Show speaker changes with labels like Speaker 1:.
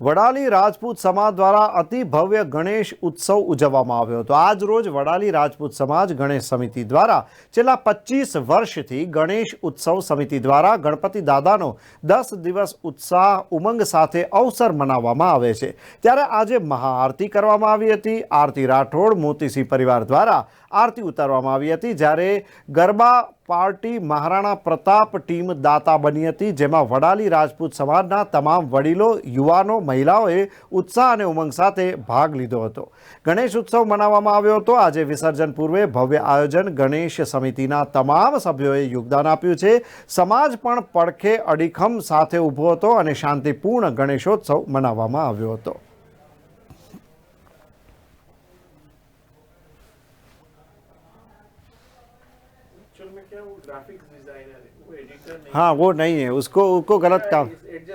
Speaker 1: વડાલી રાજપૂત સમાજ દ્વારા અતિ ભવ્ય ગણેશ ઉત્સવ ઉજવવામાં આવ્યો હતો. આજ રોજ વડાલી રાજપૂત સમાજ ગણેશ સમિતિ દ્વારા છેલ્લા પચીસ વર્ષથી ગણેશ ઉત્સવ સમિતિ દ્વારા ગણપતિ દાદાનો દસ દિવસ ઉત્સાહ ઉમંગ સાથે અવસર મનાવવામાં આવે છે. ત્યારે આજે મહાઆરતી કરવામાં આવી હતી. આરતી રાઠોડ મોતીસિંહ પરિવાર દ્વારા આરતી ઉતારવામાં આવી હતી. જ્યારે ગરબા પાર્ટી મહારાણા પ્રતાપ ટીમ દાતા બની હતી, જેમાં વડાલી રાજપૂત સમાજના તમામ વડીલો, યુવાનો, મહિલાઓએ ઉત્સાહ અને ઉમંગ સાથે ભાગ લીધો હતો. ગણેશ ઉત્સવ મનાવવામાં આવ્યો હતો. આજે વિસર્જન પૂર્વે ભવ્ય આયોજન ગણેશ સમિતિના તમામ સભ્યોએ યોગદાન આપ્યું છે. સમાજ પણ પડખે અડીખમ સાથે ઊભો હતો અને શાંતિપૂર્ણ ગણેશોત્સવ મનાવવામાં આવ્યો હતો.
Speaker 2: एक्चुअल में क्या वो ग्राफिक्स डिजाइनर है वो एडिटर नहीं
Speaker 1: हाँ वो नहीं है उसको उसको गलत काम
Speaker 2: है